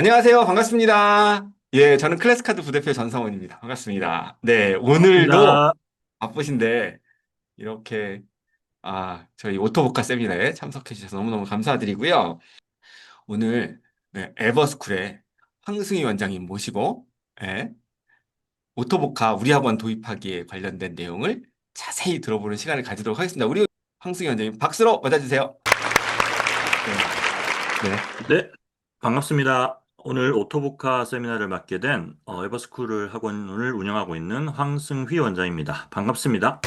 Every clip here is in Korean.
안녕하세요. 반갑습니다. 예, 저는 클래스카드 부대표 전성원입니다. 반갑습니다. 네, 오늘도 반갑습니다. 바쁘신데 이렇게 아, 저희 오토보카 세미나에 참석해 주셔서 너무너무 감사드리고요. 오늘 네, 에버스쿨의 황승희 원장님 모시고 예, 오토보카 우리 학원 도입하기에 관련된 내용을 자세히 들어보는 시간을 가지도록 하겠습니다. 우리 황승희 원장님 박수로 맞아주세요. 네, 네. 네, 반갑습니다. 오늘 오토보카 세미나를 맡게 된 어, 에버스쿨을 학원을 운영하고 있는 황승휘 원장입니다. 반갑습니다.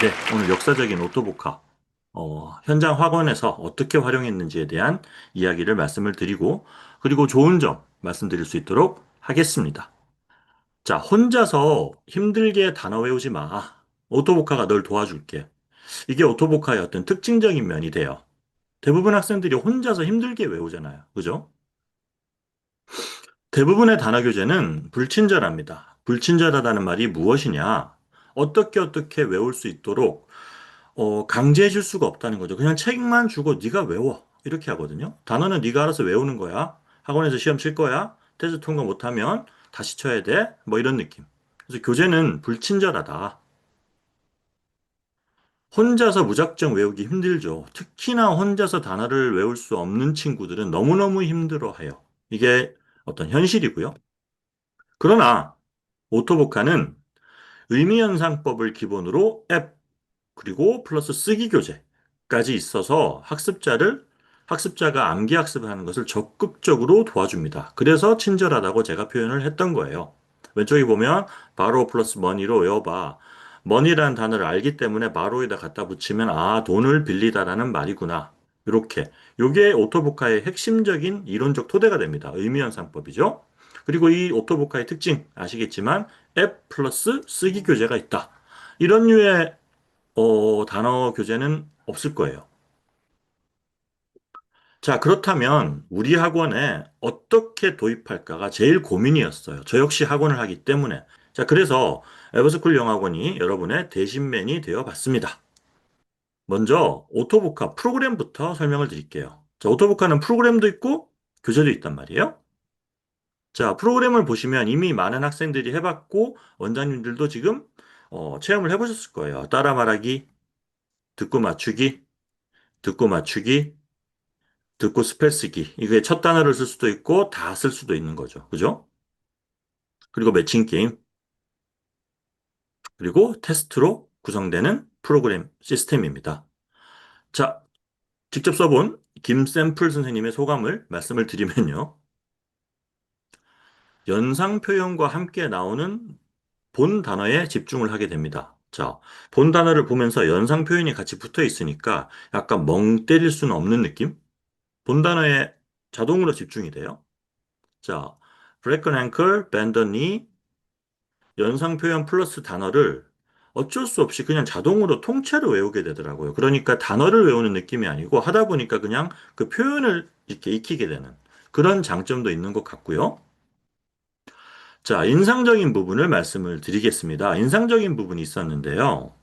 네, 오늘 역사적인 오토보카 어, 현장 학원에서 어떻게 활용했는지에 대한 이야기를 말씀을 드리고 그리고 좋은 점 말씀드릴 수 있도록 하겠습니다. 자, 혼자서 힘들게 단어 외우지 마. 오토보카가 널 도와줄게. 이게 오토보카의 어떤 특징적인 면이 돼요. 대부분 학생들이 혼자서 힘들게 외우잖아요. 그죠? 대부분의 단어 교재는 불친절합니다. 불친절하다는 말이 무엇이냐? 어떻게 어떻게 외울 수 있도록 어, 강제해 줄 수가 없다는 거죠. 그냥 책만 주고 네가 외워. 이렇게 하거든요. 단어는 네가 알아서 외우는 거야. 학원에서 시험 칠 거야. 테스트 통과 못하면 다시 쳐야 돼. 뭐 이런 느낌. 그래서 교재는 불친절하다. 혼자서 무작정 외우기 힘들죠. 특히나 혼자서 단어를 외울 수 없는 친구들은 너무너무 힘들어해요. 이게 어떤 현실이고요. 그러나 오토보카는 의미연상법을 기본으로 앱 그리고 플러스 쓰기 교재까지 있어서 학습자를 학습자가 암기 학습을 하는 것을 적극적으로 도와줍니다. 그래서 친절하다고 제가 표현을 했던 거예요. 왼쪽에 보면 바로 플러스 머니로 외워봐. 머니라는 단어를 알기 때문에 바로에다 갖다 붙이면 아 돈을 빌리다라는 말이구나. 이렇게 요게 오토보카의 핵심적인 이론적 토대가 됩니다. 의미현상법이죠. 그리고 이 오토보카의 특징 아시겠지만 앱 플러스 쓰기 교재가 있다. 이런 류의 어, 단어 교재는 없을 거예요. 자, 그렇다면 우리 학원에 어떻게 도입할까가 제일 고민이었어요. 저 역시 학원을 하기 때문에. 자, 그래서 에버스쿨 영학원이 여러분의 대신맨이 되어 봤습니다. 먼저 오토보카 프로그램부터 설명을 드릴게요. 자, 오토보카는 프로그램도 있고 교재도 있단 말이에요. 자, 프로그램을 보시면 이미 많은 학생들이 해봤고 원장님들도 지금 어, 체험을 해보셨을 거예요. 따라 말하기, 듣고 맞추기, 듣고 맞추기, 듣고 스펠 쓰기. 이게 첫 단어를 쓸 수도 있고 다 쓸 수도 있는 거죠. 그죠? 그리고 매칭 게임. 그리고 테스트로 구성되는 프로그램 시스템입니다. 자, 직접 써본 김샘플 선생님의 소감을 말씀을 드리면요. 연상 표현과 함께 나오는 본 단어에 집중을 하게 됩니다. 자, 본 단어를 보면서 연상 표현이 같이 붙어 있으니까 약간 멍 때릴 수는 없는 느낌? 본 단어에 자동으로 집중이 돼요. 자, ankle, bend a knee, 연상 표현 플러스 단어를 어쩔 수 없이 그냥 자동으로 통째로 외우게 되더라고요. 그러니까 단어를 외우는 느낌이 아니고 하다 보니까 그냥 그 표현을 이렇게 익히게 되는 그런 장점도 있는 것 같고요. 자, 인상적인 부분을 말씀을 드리겠습니다. 인상적인 부분이 있었는데요.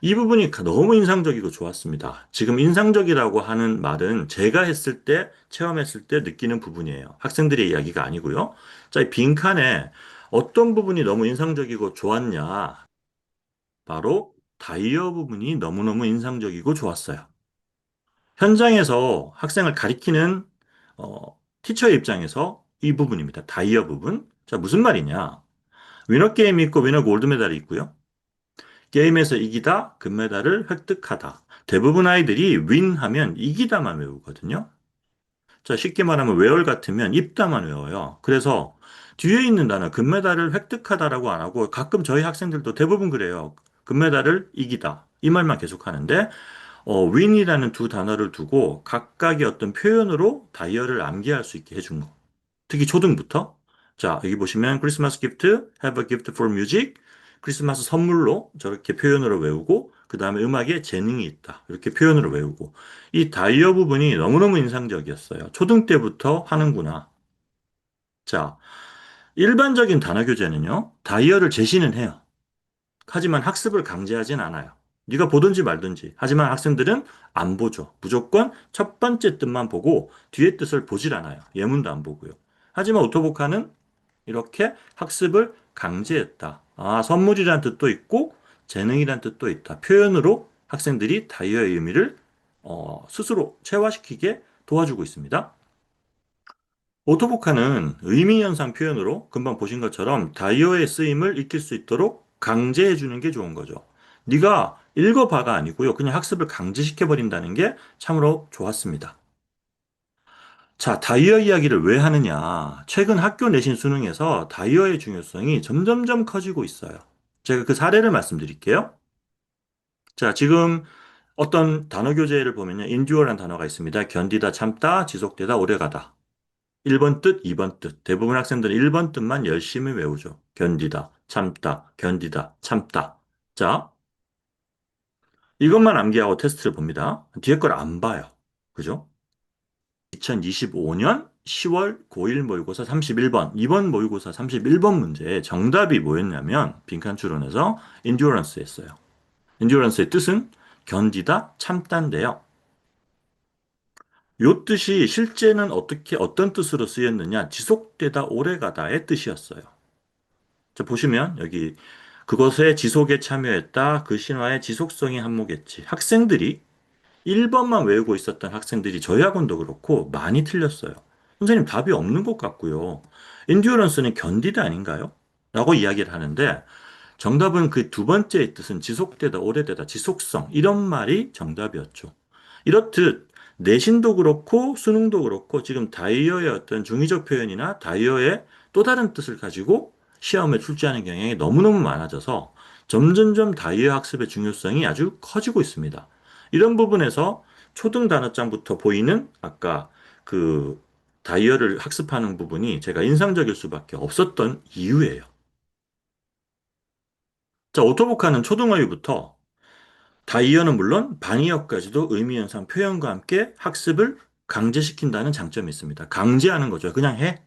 이 부분이 너무 인상적이고 좋았습니다. 지금 인상적이라고 하는 말은 제가 했을 때, 체험했을 때 느끼는 부분이에요. 학생들의 이야기가 아니고요. 자, 이 빈칸에 어떤 부분이 너무 인상적이고 좋았냐? 바로 다이어 부분이 너무너무 인상적이고 좋았어요. 현장에서 학생을 가리키는 어, 티처의 입장에서 이 부분입니다. 다이어 부분. 자, 무슨 말이냐? 위너 게임 있고 위너 골드 메달이 있고요. 게임에서 이기다, 금메달을 획득하다. 대부분 아이들이 윈 하면 이기다만 외우거든요. 자, 쉽게 말하면 웨얼 같으면 입다만 외워요. 그래서 뒤에 있는 단어 금메달을 획득하다라고 안 하고 가끔 저희 학생들도 대부분 그래요. 금메달을 이기다. 이 말만 계속 하는데 어, 윈이라는 두 단어를 두고 각각의 어떤 표현으로 다이어를 암기할 수 있게 해준 거. 특히 초등부터. 자, 여기 보시면 크리스마스 기프트, have a gift for music. 크리스마스 선물로 저렇게 표현으로 외우고 그 다음에 음악에 재능이 있다. 이렇게 표현으로 외우고 이 다이어 부분이 너무너무 인상적이었어요. 초등 때부터 하는구나. 자, 일반적인 단어 교재는요. 다이어를 제시는 해요. 하지만 학습을 강제하진 않아요. 네가 보든지 말든지. 하지만 학생들은 안 보죠. 무조건 첫 번째 뜻만 보고 뒤에 뜻을 보질 않아요. 예문도 안 보고요. 하지만 오토보카는 이렇게 학습을 강제했다. 아, 선물이란 뜻도 있고 재능이란 뜻도 있다. 표현으로 학생들이 다이어의 의미를 어, 스스로 체화시키게 도와주고 있습니다. 오토보카는 의미현상 표현으로 금방 보신 것처럼 다이어의 쓰임을 익힐 수 있도록 강제해 주는 게 좋은 거죠. 네가 읽어봐가 아니고요. 그냥 학습을 강제시켜 버린다는 게 참으로 좋았습니다. 자, 다이어 이야기를 왜 하느냐? 최근 학교 내신 수능에서 다이어의 중요성이 점점점 커지고 있어요. 제가 그 사례를 말씀드릴게요. 자, 지금 어떤 단어 교재를 보면요. endure라는 단어가 있습니다. 견디다, 참다, 지속되다, 오래가다. 1번 뜻, 2번 뜻. 대부분 학생들은 1번 뜻만 열심히 외우죠. 견디다, 참다, 견디다, 참다. 자, 이것만 암기하고 테스트를 봅니다. 뒤에 걸 안 봐요. 그죠? 2025년 10월 고1 모의고사 31번, 이번 모의고사 31번 문제에 정답이 뭐였냐면 빈칸 추론에서 endurance였어요. endurance의 뜻은 견디다, 참다인데요. 요 뜻이 실제는 어떻게 어떤 뜻으로 쓰였느냐? 지속되다, 오래가다의 뜻이었어요. 자, 보시면 여기 그것의 지속에 참여했다. 그 신화의 지속성이 한몫했지. 학생들이 1번만 외우고 있었던 학생들이 저희 학원도 그렇고 많이 틀렸어요. 선생님 답이 없는 것 같고요. 인듀어런스는 견디다 아닌가요? 라고 이야기를 하는데 정답은 그 두 번째의 뜻은 지속되다, 오래되다, 지속성 이런 말이 정답이었죠. 이렇듯 내신도 그렇고 수능도 그렇고 지금 다이어의 어떤 중의적 표현이나 다이어의 또 다른 뜻을 가지고 시험에 출제하는 경향이 너무너무 많아져서 점점점 다이어 학습의 중요성이 아주 커지고 있습니다. 이런 부분에서 초등 단어장부터 보이는 아까 그 다이어를 학습하는 부분이 제가 인상적일 수밖에 없었던 이유예요. 자, 오토보카는 초등어휘부터 다이어는 물론 반이어까지도 의미현상 표현과 함께 학습을 강제시킨다는 장점이 있습니다. 강제하는 거죠. 그냥 해.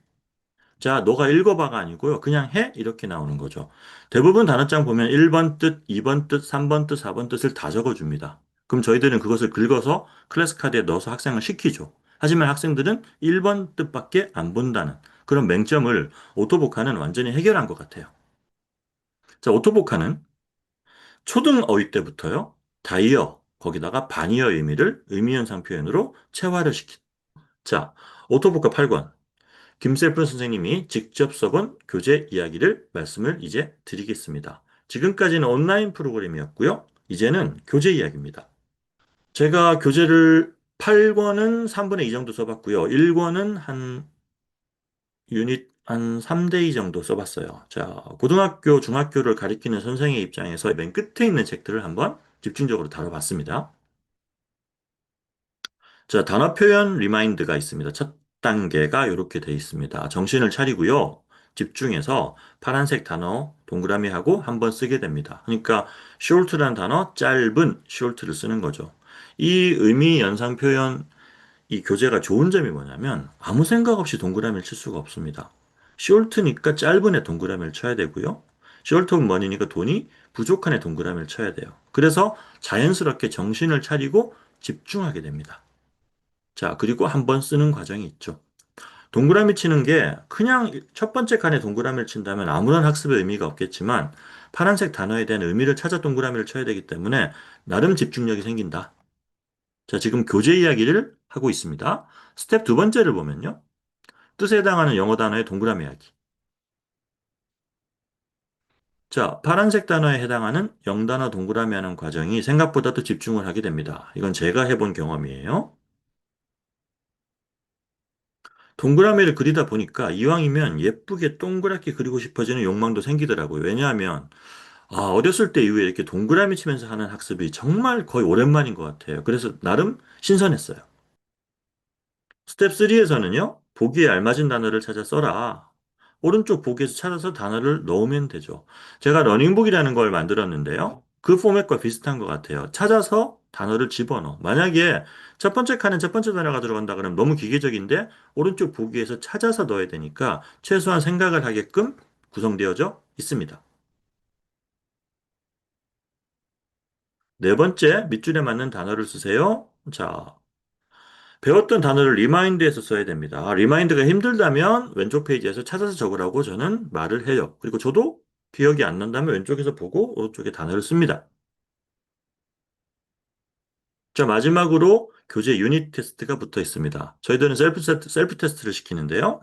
자, 너가 읽어봐가 아니고요. 그냥 해. 이렇게 나오는 거죠. 대부분 단어장 보면 1번 뜻, 2번 뜻, 3번 뜻, 4번 뜻을 다 적어줍니다. 그럼 저희들은 그것을 긁어서 클래스 카드에 넣어서 학생을 시키죠. 하지만 학생들은 1번 뜻밖에 안 본다는 그런 맹점을 오토보카는 완전히 해결한 것 같아요. 자, 오토보카는 초등 어휘 때부터요. 다이어, 거기다가 반이어 의미를 의미현상 표현으로 체화를 시킨. 자, 오토보카 8권. 김세픈 선생님이 직접 써본 교재 이야기를 말씀을 이제 드리겠습니다. 지금까지는 온라인 프로그램이었고요. 이제는 교재 이야기입니다. 제가 교재를 8권은 3분의 2 정도 써봤고요. 1권은 한 유닛 한 3대 2 정도 써봤어요. 자, 고등학교, 중학교를 가리키는 선생의 입장에서 맨 끝에 있는 책들을 한번 집중적으로 다뤄봤습니다. 자, 단어 표현 리마인드가 있습니다. 첫 단계가 이렇게 돼 있습니다. 정신을 차리고요. 집중해서 파란색 단어 동그라미 하고 한 번 쓰게 됩니다. 그러니까 short라는 단어, 짧은 short를 쓰는 거죠. 이 의미 연상 표현 이 교재가 좋은 점이 뭐냐면 아무 생각 없이 동그라미를 칠 수가 없습니다. short니까 짧은 애 동그라미를 쳐야 되고요. short money니까 돈이 부족한 애 동그라미를 쳐야 돼요. 그래서 자연스럽게 정신을 차리고 집중하게 됩니다. 자, 그리고 한 번 쓰는 과정이 있죠. 동그라미 치는 게 그냥 첫 번째 칸에 동그라미를 친다면 아무런 학습의 의미가 없겠지만 파란색 단어에 대한 의미를 찾아 동그라미를 쳐야 되기 때문에 나름 집중력이 생긴다. 자, 지금 교재 이야기를 하고 있습니다. 스텝 두 번째를 보면요. 뜻에 해당하는 영어 단어의 동그라미 이야기. 자, 파란색 단어에 해당하는 영단어 동그라미 하는 과정이 생각보다도 집중을 하게 됩니다. 이건 제가 해본 경험이에요. 동그라미를 그리다 보니까 이왕이면 예쁘게 동그랗게 그리고 싶어지는 욕망도 생기더라고요. 왜냐하면 아, 어렸을 때 이후에 이렇게 동그라미 치면서 하는 학습이 정말 거의 오랜만인 것 같아요. 그래서 나름 신선했어요. 스텝 3에서는요, 보기에 알맞은 단어를 찾아 써라. 오른쪽 보기에서 찾아서 단어를 넣으면 되죠. 제가 러닝북이라는 걸 만들었는데요. 그 포맷과 비슷한 것 같아요. 찾아서 단어를 집어넣어. 만약에 첫 번째 칸에 첫 번째 단어가 들어간다 그러면 너무 기계적인데 오른쪽 보기에서 찾아서 넣어야 되니까 최소한 생각을 하게끔 구성되어져 있습니다. 네 번째, 밑줄에 맞는 단어를 쓰세요. 자, 배웠던 단어를 리마인드해서 써야 됩니다. 리마인드가 힘들다면 왼쪽 페이지에서 찾아서 적으라고 저는 말을 해요. 그리고 저도 기억이 안 난다면 왼쪽에서 보고 오른쪽에 단어를 씁니다. 자, 마지막으로 교재 유닛 테스트가 붙어 있습니다. 저희들은 셀프, 테스트- 셀프 테스트를 시키는데요.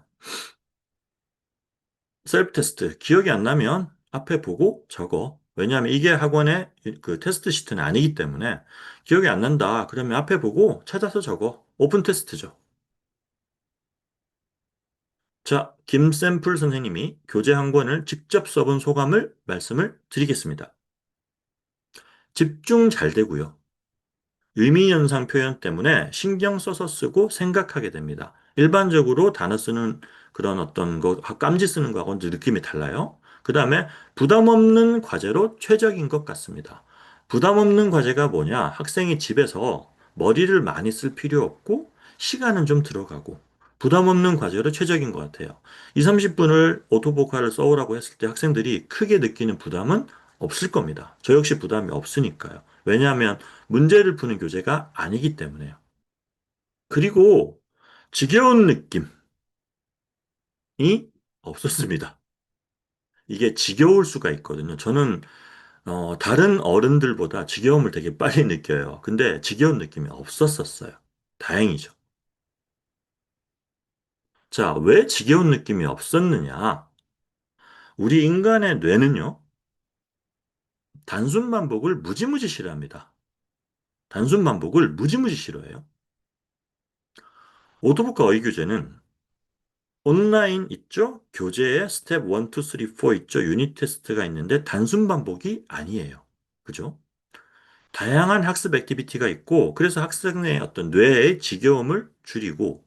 셀프 테스트, 기억이 안 나면 앞에 보고 적어. 왜냐하면 이게 학원의 그 테스트 시트는 아니기 때문에 기억이 안 난다. 그러면 앞에 보고 찾아서 적어. 오픈 테스트죠. 자, 김샘플 선생님이 교재 한 권을 직접 써본 소감을 말씀을 드리겠습니다. 집중 잘 되고요. 의미연상 표현 때문에 신경 써서 쓰고 생각하게 됩니다. 일반적으로 단어 쓰는 그런 어떤 거, 깜지 쓰는 거하고는 느낌이 달라요. 그 다음에 부담 없는 과제로 최적인 것 같습니다. 부담 없는 과제가 뭐냐? 학생이 집에서 머리를 많이 쓸 필요 없고 시간은 좀 들어가고 부담 없는 과제로 최적인 것 같아요. 2, 30분을 오토보카를 써오라고 했을 때 학생들이 크게 느끼는 부담은 없을 겁니다. 저 역시 부담이 없으니까요. 왜냐하면 문제를 푸는 교재가 아니기 때문에요. 그리고 지겨운 느낌이 없었습니다. 이게 지겨울 수가 있거든요. 저는 어, 다른 어른들보다 지겨움을 되게 빨리 느껴요. 근데 지겨운 느낌이 없었었어요. 다행이죠. 자, 왜 지겨운 느낌이 없었느냐? 우리 인간의 뇌는요, 단순 반복을 무지무지 싫어합니다. 단순 반복을 무지무지 싫어해요. 오토북과 어휘교재는 온라인 있죠? 교재에 스텝 1, 2, 3, 4 있죠? 유닛 테스트가 있는데 단순 반복이 아니에요. 그죠? 다양한 학습 액티비티가 있고 그래서 학생의 어떤 뇌의 지겨움을 줄이고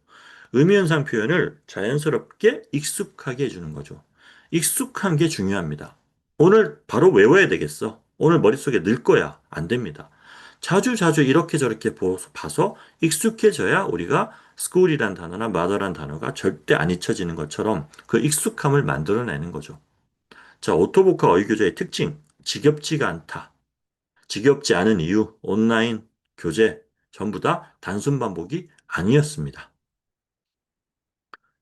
의미현상 표현을 자연스럽게 익숙하게 해주는 거죠. 익숙한 게 중요합니다. 오늘 바로 외워야 되겠어. 오늘 머릿속에 넣을 거야. 안 됩니다. 자주 자주 이렇게 저렇게 보- 봐서 익숙해져야 우리가 school이란 단어나 mother란 단어가 절대 안 잊혀지는 것처럼 그 익숙함을 만들어내는 거죠. 자, 오토보카 어휘교재의 특징. 지겹지가 않다. 지겹지 않은 이유, 온라인, 교재, 전부 다 단순 반복이 아니었습니다.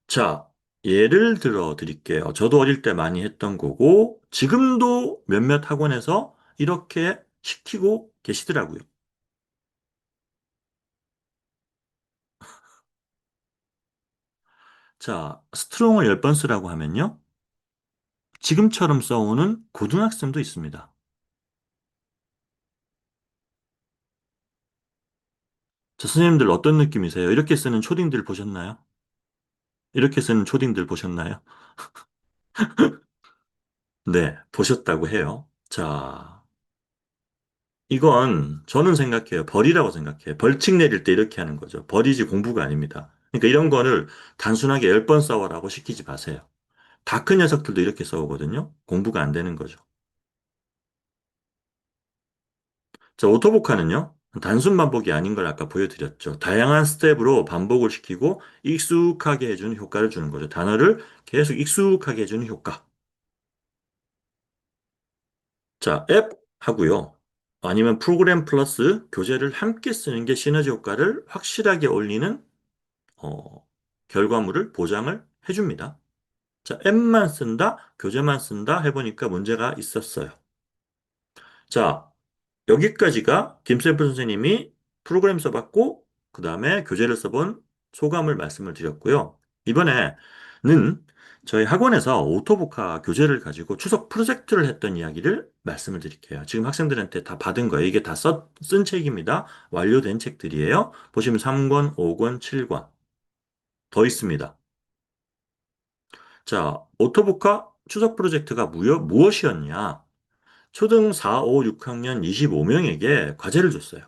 자, 예를 들어 드릴게요. 저도 어릴 때 많이 했던 거고, 지금도 몇몇 학원에서 이렇게 시키고 계시더라고요. 자, 스트롱을 10번 쓰라고 하면요. 지금처럼 써오는 고등학생도 있습니다. 자, 선생님들 어떤 느낌이세요? 이렇게 쓰는 초딩들 보셨나요? 이렇게 쓰는 초딩들 보셨나요? 네, 보셨다고 해요. 자, 이건 저는 생각해요. 벌이라고 생각해요. 벌칙 내릴 때 이렇게 하는 거죠. 벌이지 공부가 아닙니다. 그러니까 이런 거를 단순하게 10번 써와라고 시키지 마세요. 다 큰 녀석들도 이렇게 써오거든요. 공부가 안 되는 거죠. 자, 오토복화는요. 단순 반복이 아닌 걸 아까 보여드렸죠. 다양한 스텝으로 반복을 시키고 익숙하게 해주는 효과를 주는 거죠. 단어를 계속 익숙하게 해주는 효과. 자, 앱 하고요. 아니면 프로그램 플러스 교재를 함께 쓰는 게 시너지 효과를 확실하게 올리는 어, 결과물을 보장을 해줍니다. 자, 앱만 쓴다, 교재만 쓴다 해보니까 문제가 있었어요. 자, 여기까지가 김샘플 선생님이 프로그램 써봤고, 그 다음에 교재를 써본 소감을 말씀을 드렸고요. 이번에는 저희 학원에서 오토보카 교재를 가지고 추석 프로젝트를 했던 이야기를 말씀을 드릴게요. 지금 학생들한테 다 받은 거예요. 이게 다 써, 쓴 책입니다. 완료된 책들이에요. 보시면 3권, 5권, 7권. 더 있습니다. 자, 오토보카 추석 프로젝트가 무엇, 무엇이었냐? 초등 4, 5, 6학년 25명에게 과제를 줬어요.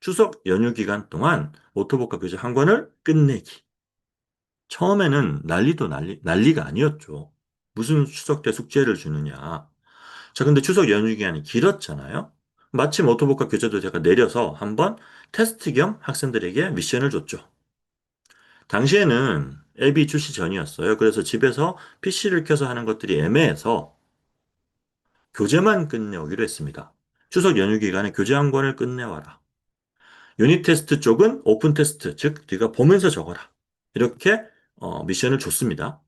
추석 연휴 기간 동안 오토보카 교재 한 권을 끝내기. 처음에는 난리도 난리, 난리가 아니었죠. 무슨 추석 때 숙제를 주느냐. 자, 근데 추석 연휴 기간이 길었잖아요. 마침 오토보카 교재도 제가 내려서 한번 테스트 겸 학생들에게 미션을 줬죠. 당시에는 앱이 출시 전이었어요. 그래서 집에서 PC를 켜서 하는 것들이 애매해서 교재만 끝내오기로 했습니다. 추석 연휴 기간에 교재 한 권을 끝내와라. 유닛 테스트 쪽은 오픈 테스트, 즉 네가 보면서 적어라. 이렇게 어, 미션을 줬습니다.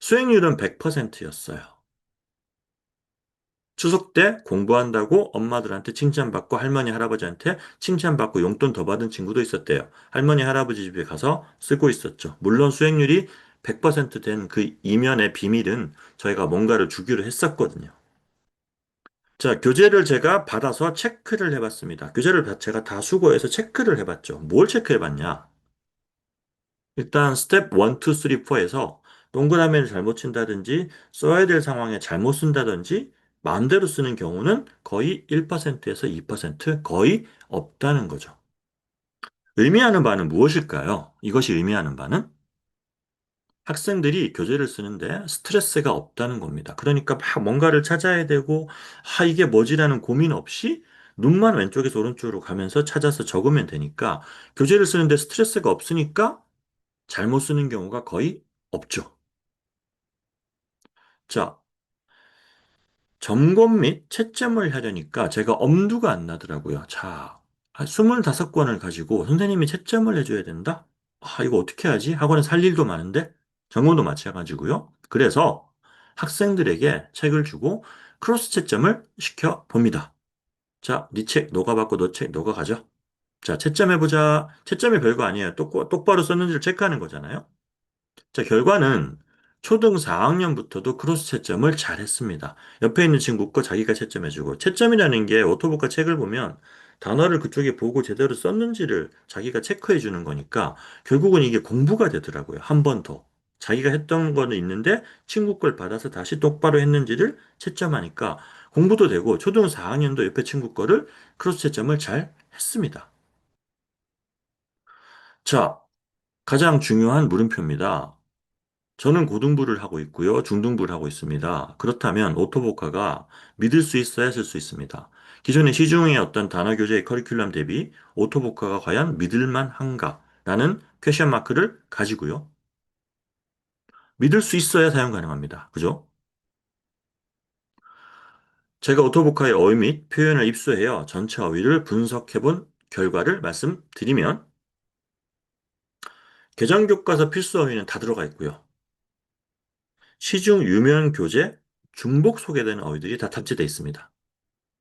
수행률은 100%였어요. 추석 때 공부한다고 엄마들한테 칭찬받고 할머니, 할아버지한테 칭찬받고 용돈 더 받은 친구도 있었대요. 할머니, 할아버지 집에 가서 쓰고 있었죠. 물론 수행률이 100%된 그 이면의 비밀은 저희가 뭔가를 주기로 했었거든요. 자, 교재를 제가 받아서 체크를 해봤습니다. 교재를 다- 제가 다 수거해서 체크를 해봤죠. 뭘 체크해봤냐? 일단 스텝 1, 2, 3, 4에서 동그라미를 잘못 친다든지 써야 될 상황에 잘못 쓴다든지 마음대로 쓰는 경우는 거의 1%에서 2% 거의 없다는 거죠. 의미하는 바는 무엇일까요? 이것이 의미하는 바는 학생들이 교재를 쓰는데 스트레스가 없다는 겁니다. 그러니까 막 뭔가를 찾아야 되고, 아, 이게 뭐지라는 고민 없이 눈만 왼쪽에서 오른쪽으로 가면서 찾아서 적으면 되니까 교재를 쓰는데 스트레스가 없으니까 잘못 쓰는 경우가 거의 없죠. 자, 점검 및 채점을 하려니까 제가 엄두가 안 나더라고요. 자, 25권을 가지고 선생님이 채점을 해줘야 된다? 아, 이거 어떻게 하지? 학원에 살 일도 많은데? 전공도 마찬가지고요. 그래서 학생들에게 책을 주고 크로스 채점을 시켜 봅니다. 자, 네 책 너가 받고 너 책 너가 가져. 자, 채점해보자. 채점이 별거 아니에요. 똑, 똑바로 썼는지를 체크하는 거잖아요. 자, 결과는 초등 4학년부터도 크로스 채점을 잘 했습니다. 옆에 있는 친구 거 자기가 채점해주고, 채점이라는 게 오토북과 책을 보면 단어를 그쪽에 보고 제대로 썼는지를 자기가 체크해주는 거니까 결국은 이게 공부가 되더라고요. 한 번 더. 자기가 했던 거는 있는데 친구 걸 받아서 다시 똑바로 했는지를 채점하니까 공부도 되고 초등 4학년도 옆에 친구 거를 크로스 채점을 잘 했습니다. 자, 가장 중요한 물음표입니다. 저는 고등부를 하고 있고요. 중등부를 하고 있습니다. 그렇다면 오토보카가 믿을 수 있어야 쓸 수 있습니다. 기존의 시중의 어떤 단어 교재의 커리큘럼 대비 오토보카가 과연 믿을만 한가? 라는 퀘션 마크를 가지고요. 믿을 수 있어야 사용 가능합니다. 그죠? 제가 오토보카의 어휘 및 표현을 입수해요. 전체 어휘를 분석해 본 결과를 말씀드리면 개정 교과서 필수 어휘는 다 들어가 있고요. 시중 유명 교재 중복 소개되는 어휘들이 다 탑재되어 있습니다.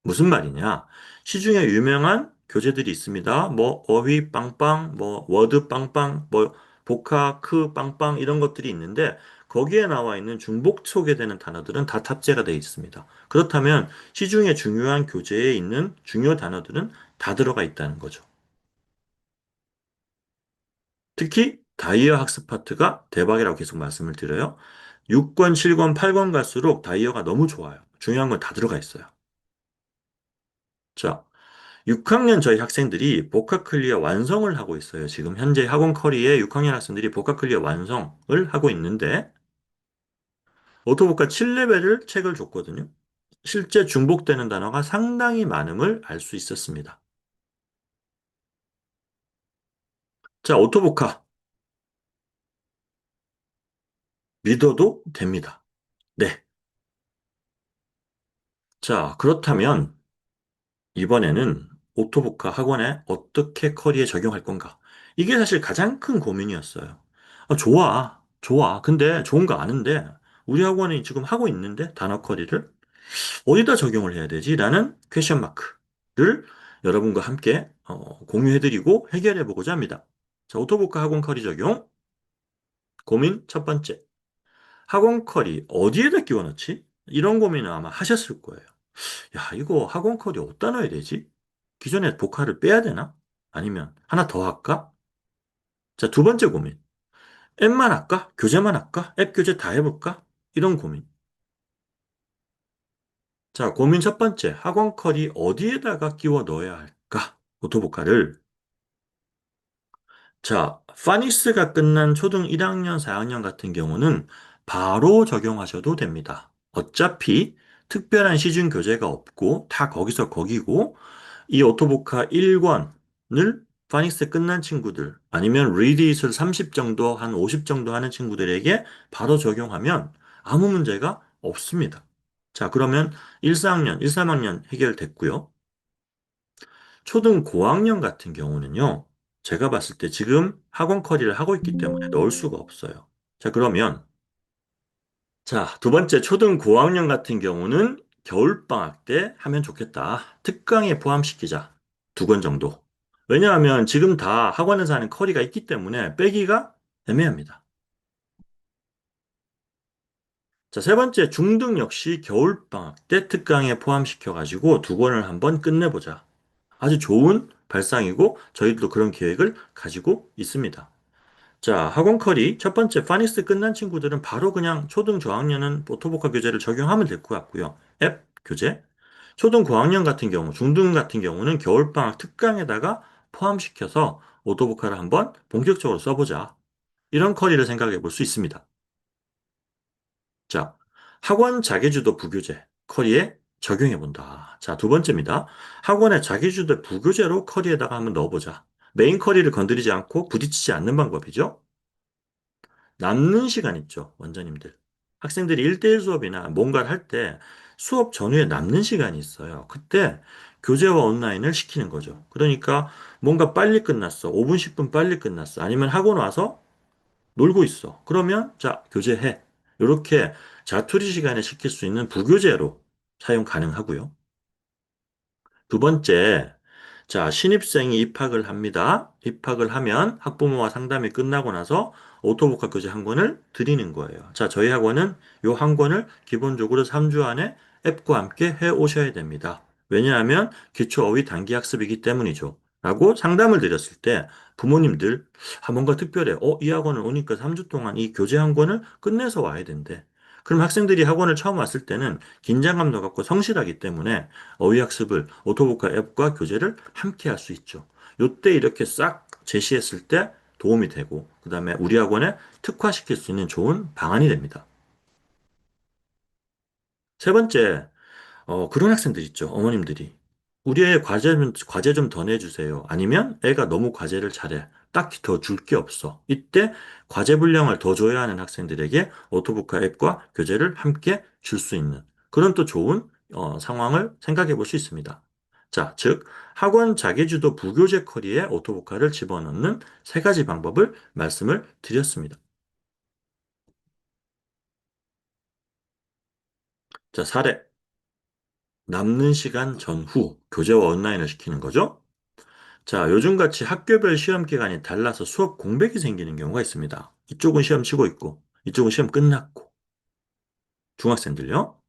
무슨 말이냐? 시중에 유명한 교재들이 있습니다. 뭐 어휘 빵빵, 뭐 워드 빵빵, 뭐 복화 크 빵빵 이런 것들이 있는데 거기에 나와 있는 중복 소개되는 단어들은 다 탑재가 되어 있습니다. 그렇다면 시중에 중요한 교재에 있는 중요 단어들은 다 들어가 있다는 거죠. 특히 다이어 학습 파트가 대박이라고 계속 말씀을 드려요. 6권, 7권, 8권 갈수록 다이어가 너무 좋아요. 중요한 건 다 들어가 있어요. 자, 6학년 저희 학생들이 복합 클리어 완성을 하고 있어요. 지금 현재 학원 커리에 6학년 학생들이 복합 클리어 완성을 하고 있는데 오토복합 7레벨을 책을 줬거든요. 실제 중복되는 단어가 상당히 많음을 알 수 있었습니다. 자, 오토복합 믿어도 됩니다. 네. 자, 그렇다면 이번에는 오토복합 학원에 어떻게 커리에 적용할 건가? 이게 사실 가장 큰 고민이었어요. 아, 좋아, 좋아. 근데 좋은 거 아는데 우리 학원이 지금 하고 있는데 단어 커리를 어디다 적용을 해야 되지? 라는 퀘션 마크를 여러분과 함께 어, 공유해드리고 해결해보고자 합니다. 자, 오토복합 학원 커리 적용. 고민 첫 번째. 학원 커리 어디에다 끼워 넣지? 이런 고민을 아마 하셨을 거예요. 야, 이거 학원 커리 어디다 넣어야 되지? 기존에 복화를 빼야 되나? 아니면 하나 더 할까? 자, 두 번째 고민. 앱만 할까? 교재만 할까? 앱 교재 다 해볼까? 이런 고민. 자, 고민 첫 번째. 학원 커리 어디에다가 끼워 넣어야 할까? 오토복화를. 자, 파닉스가 끝난 초등 1학년, 4학년 같은 경우는 바로 적용하셔도 됩니다. 어차피 특별한 시중 교재가 없고 다 거기서 거기고 이 오토보카 1권을 파닉스 끝난 친구들 아니면 리디잇을 30 정도 한 50 정도 하는 친구들에게 바로 적용하면 아무 문제가 없습니다. 자, 그러면 1, 4학년, 1, 3학년 해결됐고요. 초등 고학년 같은 경우는요, 제가 봤을 때 지금 학원 커리를 하고 있기 때문에 넣을 수가 없어요. 자, 그러면, 자, 두 번째 초등 고학년 같은 경우는 겨울방학 때 하면 좋겠다. 특강에 포함시키자. 두 권 정도. 왜냐하면 지금 다 학원에서 하는 커리가 있기 때문에 빼기가 애매합니다. 자, 세 번째 중등 역시 겨울방학 때 특강에 포함시켜가지고 두 권을 한번 끝내보자. 아주 좋은 발상이고 저희들도 그런 계획을 가지고 있습니다. 자, 학원 커리 첫 번째 파닉스 끝난 친구들은 바로 그냥 초등 저학년은 오토보카 교재를 적용하면 될 것 같고요. 앱 교재. 초등 고학년 같은 경우, 중등 같은 경우는 겨울방학 특강에다가 포함시켜서 오토보카를 한번 본격적으로 써보자. 이런 커리를 생각해 볼 수 있습니다. 자, 학원 자기주도 부교재 커리에 적용해 본다. 자, 두 번째입니다. 학원의 자기주도 부교재로 커리에다가 한번 넣어보자. 메인 커리를 건드리지 않고 부딪히지 않는 방법이죠. 남는 시간 있죠, 원장님들. 학생들이 1대1 수업이나 뭔가를 할 때 수업 전후에 남는 시간이 있어요. 그때 교재와 온라인을 시키는 거죠. 그러니까 뭔가 빨리 끝났어. 5분, 10분 빨리 끝났어. 아니면 학원 와서 놀고 있어. 그러면 자, 교재해. 이렇게 자투리 시간에 시킬 수 있는 부교재로 사용 가능하고요. 두 번째, 자, 신입생이 입학을 합니다. 입학을 하면 학부모와 상담이 끝나고 나서 오토복합 교재 한 권을 드리는 거예요. 자, 저희 학원은 요 한 권을 기본적으로 3주 안에 앱과 함께 해 오셔야 됩니다. 왜냐하면 기초 어휘 단기 학습이기 때문이죠. 라고 상담을 드렸을 때 부모님들, 아, 뭔가 특별해. 어, 이 학원을 오니까 3주 동안 이 교재 한 권을 끝내서 와야 된대. 그럼 학생들이 학원을 처음 왔을 때는 긴장감도 갖고 성실하기 때문에 어휘학습을 오토보카 앱과 교재를 함께 할 수 있죠. 요때 이렇게 싹 제시했을 때 도움이 되고, 그 다음에 우리 학원에 특화시킬 수 있는 좋은 방안이 됩니다. 세 번째, 어, 그런 학생들 있죠. 어머님들이. 우리 애 과제 좀, 과제 좀 더 내주세요. 아니면 애가 너무 과제를 잘해. 딱히 더 줄 게 없어. 이때 과제 분량을 더 줘야 하는 학생들에게 오토부카 앱과 교재를 함께 줄 수 있는 그런 또 좋은 어, 상황을 생각해 볼 수 있습니다. 자, 즉, 학원 자기주도 부교재 커리에 오토보카를 집어넣는 세 가지 방법을 말씀을 드렸습니다. 자, 사례. 남는 시간 전후 교재와 온라인을 시키는 거죠. 자, 요즘같이 학교별 시험 기간이 달라서 수업 공백이 생기는 경우가 있습니다. 이쪽은 시험 치고 있고, 이쪽은 시험 끝났고. 중학생들요.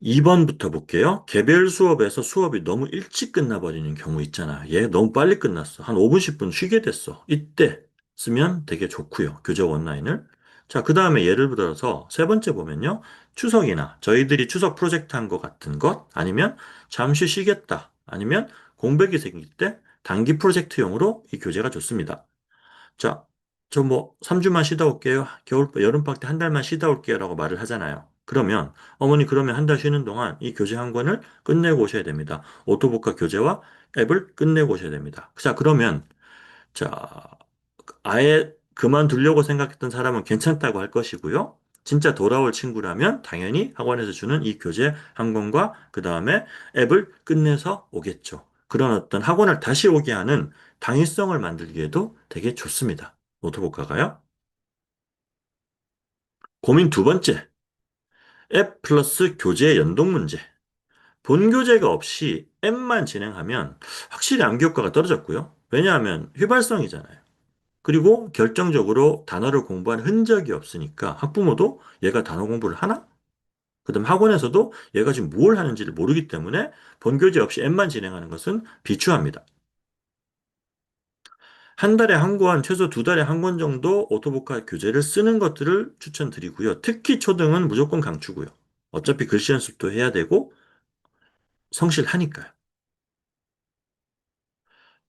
2번부터 볼게요. 개별 수업에서 수업이 너무 일찍 끝나버리는 경우 있잖아. 얘 너무 빨리 끝났어. 한 5분, 10분 쉬게 됐어. 이때 쓰면 되게 좋고요. 교재 온라인을. 자, 그 다음에 예를 들어서 세 번째 보면요. 추석이나 저희들이 추석 프로젝트 한 것 같은 것 아니면 잠시 쉬겠다 아니면 공백이 생길 때 단기 프로젝트용으로 이 교재가 좋습니다. 자, 저 뭐 3주만 쉬다 올게요. 겨울, 여름방학 때 한 달만 쉬다 올게요. 라고 말을 하잖아요. 그러면 어머니 그러면 한 달 쉬는 동안 이 교재 한 권을 끝내고 오셔야 됩니다. 오토복과 교재와 앱을 끝내고 오셔야 됩니다. 자, 그러면 자, 아예 그만두려고 생각했던 사람은 괜찮다고 할 것이고요. 진짜 돌아올 친구라면 당연히 학원에서 주는 이 교재 한 권과 그 다음에 앱을 끝내서 오겠죠. 그런 어떤 학원을 다시 오게 하는 당위성을 만들기에도 되게 좋습니다. 노트북 가가요. 고민 두 번째. 앱 플러스 교재 연동 문제. 본 교재가 없이 앱만 진행하면 확실히 암기 효과가 떨어졌고요. 왜냐하면 휘발성이잖아요. 그리고 결정적으로 단어를 공부한 흔적이 없으니까 학부모도 얘가 단어 공부를 하나? 그 다음 학원에서도 얘가 지금 뭘 하는지를 모르기 때문에 본교재 없이 앱만 진행하는 것은 비추합니다. 한 달에 한 권, 최소 두 달에 한 권 정도 오토보카 교재를 쓰는 것들을 추천드리고요. 특히 초등은 무조건 강추고요. 어차피 글씨 연습도 해야 되고 성실하니까요.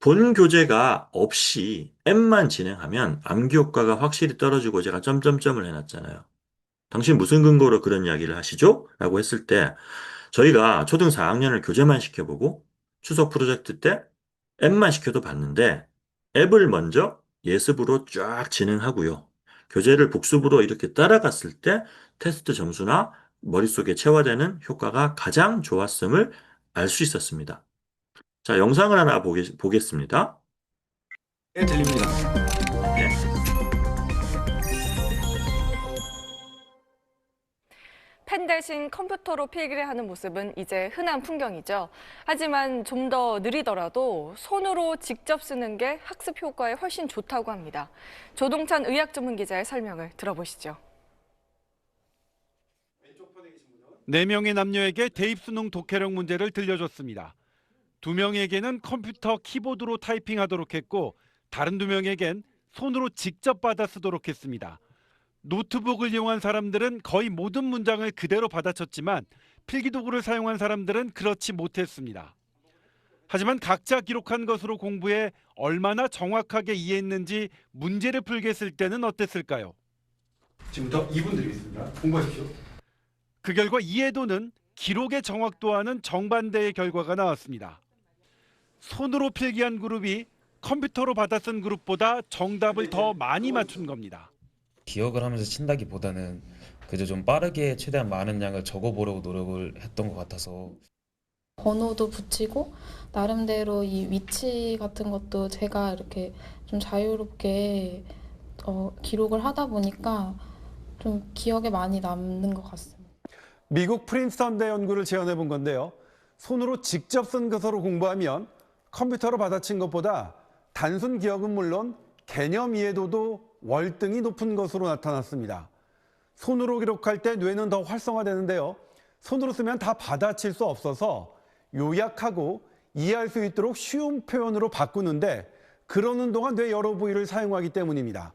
본 교재가 없이 앱만 진행하면 암기 효과가 확실히 떨어지고 제가 점점점을 해놨잖아요. 당신 무슨 근거로 그런 이야기를 하시죠? 라고 했을 때 저희가 초등 4학년을 교재만 시켜보고 추석 프로젝트 때 앱만 시켜도 봤는데 앱을 먼저 예습으로 쫙 진행하고요. 교재를 복습으로 이렇게 따라갔을 때 테스트 점수나 머릿속에 체화되는 효과가 가장 좋았음을 알 수 있었습니다. 자, 영상을 하나 보겠, 보겠습니다. 네, 들립니다. 네. 펜 대신 컴퓨터로 필기를 하는 모습은 이제 흔한 풍경이죠. 하지만 좀 더 느리더라도 손으로 직접 쓰는 게 학습 효과에 훨씬 좋다고 합니다. 조동찬 의학 전문 기자의 설명을 들어보시죠. 네명의 남녀에게 대입 수능 독해력 문제를 들려줬습니다. 두 명에게는 컴퓨터 키보드로 타이핑하도록 했고 다른 두 명에겐 손으로 직접 받아 쓰도록 했습니다. 노트북을 이용한 사람들은 거의 모든 문장을 그대로 받아쳤지만 필기도구를 사용한 사람들은 그렇지 못했습니다. 하지만 각자 기록한 것으로 공부해 얼마나 정확하게 이해했는지 문제를 풀게 했을 때는 어땠을까요? 지금부터 2분 드리겠습니다. 공부하십시오. 그 결과 이해도는 기록의 정확도와는 정반대의 결과가 나왔습니다. 손으로 필기한 그룹이 컴퓨터로 받아 쓴 그룹보다 정답을 더 많이 맞춘 겁니다. 기억을 하면서 친다기보다는 그저 좀 빠르게 최대한 많은 양을 적어보려고 노력을 했던 것 같아서 번호도 붙이고 나름대로 이 위치 같은 것도 제가 이렇게 좀 자유롭게 어, 기록을 하다 보니까 좀 기억에 많이 남는 것 같습니다. 미국 프린스턴 대 연구를 재현해 본 건데요. 손으로 직접 쓴 것으로 공부하면 컴퓨터로 받아친 것보다 단순 기억은 물론 개념 이해도도 월등히 높은 것으로 나타났습니다. 손으로 기록할 때 뇌는 더 활성화되는데요. 손으로 쓰면 다 받아칠 수 없어서 요약하고 이해할 수 있도록 쉬운 표현으로 바꾸는데 그러는 동안 뇌 여러 부위를 사용하기 때문입니다.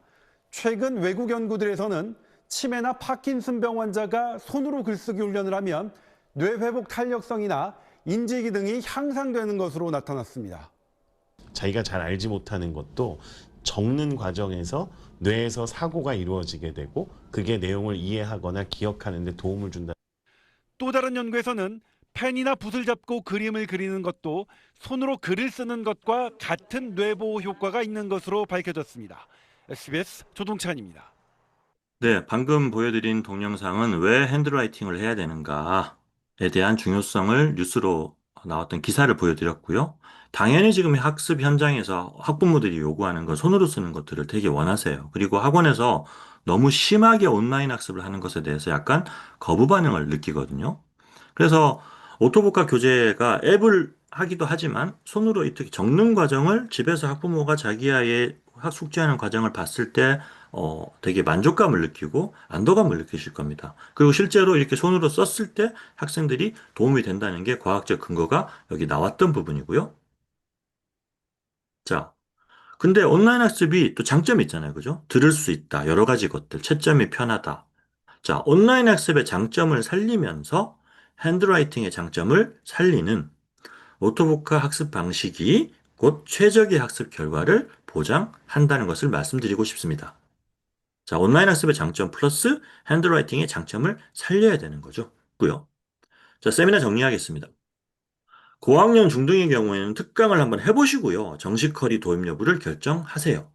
최근 외국 연구들에서는 치매나 파킨슨병 환자가 손으로 글쓰기 훈련을 하면 뇌 회복 탄력성이나 인지 기능이 향상되는 것으로 나타났습니다. 자기가 잘 알지 못하는 것도 적는 과정에서 뇌에서 사고가 이루어지게 되고 그게 내용을 이해하거나 기억하는 데 도움을 준다. 또 다른 연구에서는 펜이나 붓을 잡고 그림을 그리는 것도 손으로 글을 쓰는 것과 같은 뇌보호 효과가 있는 것으로 밝혀졌습니다. SBS 조동찬입니다. 네, 방금 보여드린 동영상은 왜 핸드라이팅을 해야 되는가에 대한 중요성을 뉴스로 나왔던 기사를 보여드렸고요. 당연히 지금 학습 현장에서 학부모들이 요구하는 건 손으로 쓰는 것들을 되게 원하세요. 그리고 학원에서 너무 심하게 온라인 학습을 하는 것에 대해서 약간 거부 반응을 느끼거든요. 그래서 오토복합 교재가 앱을 하기도 하지만 손으로 이렇게 적는 과정을 집에서 학부모가 자기 아이의 학 숙제하는 과정을 봤을 때 어, 되게 만족감을 느끼고 안도감을 느끼실 겁니다. 그리고 실제로 이렇게 손으로 썼을 때 학생들이 도움이 된다는 게 과학적 근거가 여기 나왔던 부분이고요. 자, 근데 온라인 학습이 또 장점이 있잖아요. 그죠? 들을 수 있다. 여러 가지 것들. 채점이 편하다. 자, 온라인 학습의 장점을 살리면서 핸드라이팅의 장점을 살리는 오토보카 학습 방식이 곧 최적의 학습 결과를 보장한다는 것을 말씀드리고 싶습니다. 자, 온라인 학습의 장점 플러스 핸드라이팅의 장점을 살려야 되는 거죠. 고요. 자, 세미나 정리하겠습니다. 고학년 중등의 경우에는 특강을 한번 해보시고요. 정식 커리 도입 여부를 결정하세요.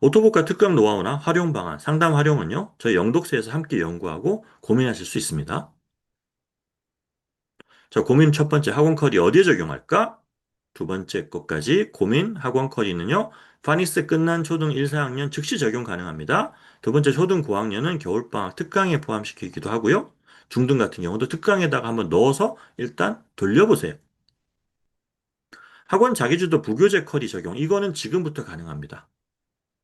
오토복과 특강 노하우나 활용 방안, 상담 활용은요. 저희 영독스에서 함께 연구하고 고민하실 수 있습니다. 자, 고민 첫 번째 학원 커리 어디에 적용할까? 두 번째 것까지 고민 학원 커리는요. 파닉스 끝난 초등 1, 4학년 즉시 적용 가능합니다. 두 번째 초등 고학년은 겨울방학 특강에 포함시키기도 하고요. 중등 같은 경우도 특강에다가 한번 넣어서 일단 돌려보세요. 학원 자기주도 부교재 커리 적용. 이거는 지금부터 가능합니다.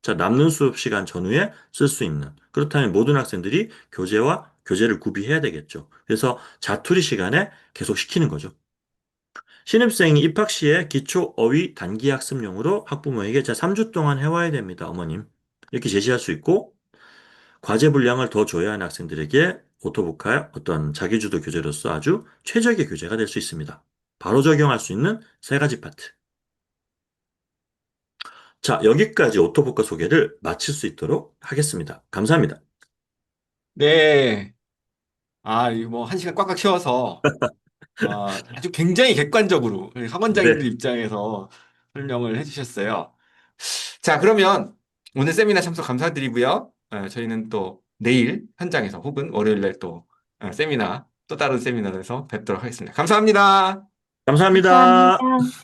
자, 남는 수업 시간 전후에 쓸 수 있는. 그렇다면 모든 학생들이 교재와 교재를 구비해야 되겠죠. 그래서 자투리 시간에 계속 시키는 거죠. 신입생이 입학 시에 기초 어휘 단기 학습용으로 학부모에게 자 3주 동안 해와야 됩니다, 어머님. 이렇게 제시할 수 있고 과제 분량을 더 줘야 하는 학생들에게 오토보카의 어떤 자기주도 교재로서 아주 최적의 교재가 될 수 있습니다. 바로 적용할 수 있는 세 가지 파트. 자, 여기까지 오토보카 소개를 마칠 수 있도록 하겠습니다. 감사합니다. 네. 아, 이거 뭐 한 시간 꽉꽉 채워서 아, 아주 굉장히 객관적으로 학원장님들 네. 입장에서 설명을 해주셨어요. 자, 그러면 오늘 세미나 참석 감사드리고요. 어, 저희는 또 내일 현장에서 혹은 월요일 날 또 어, 세미나 또 다른 세미나에서 뵙도록 하겠습니다. 감사합니다. 감사합니다. 감사합니다.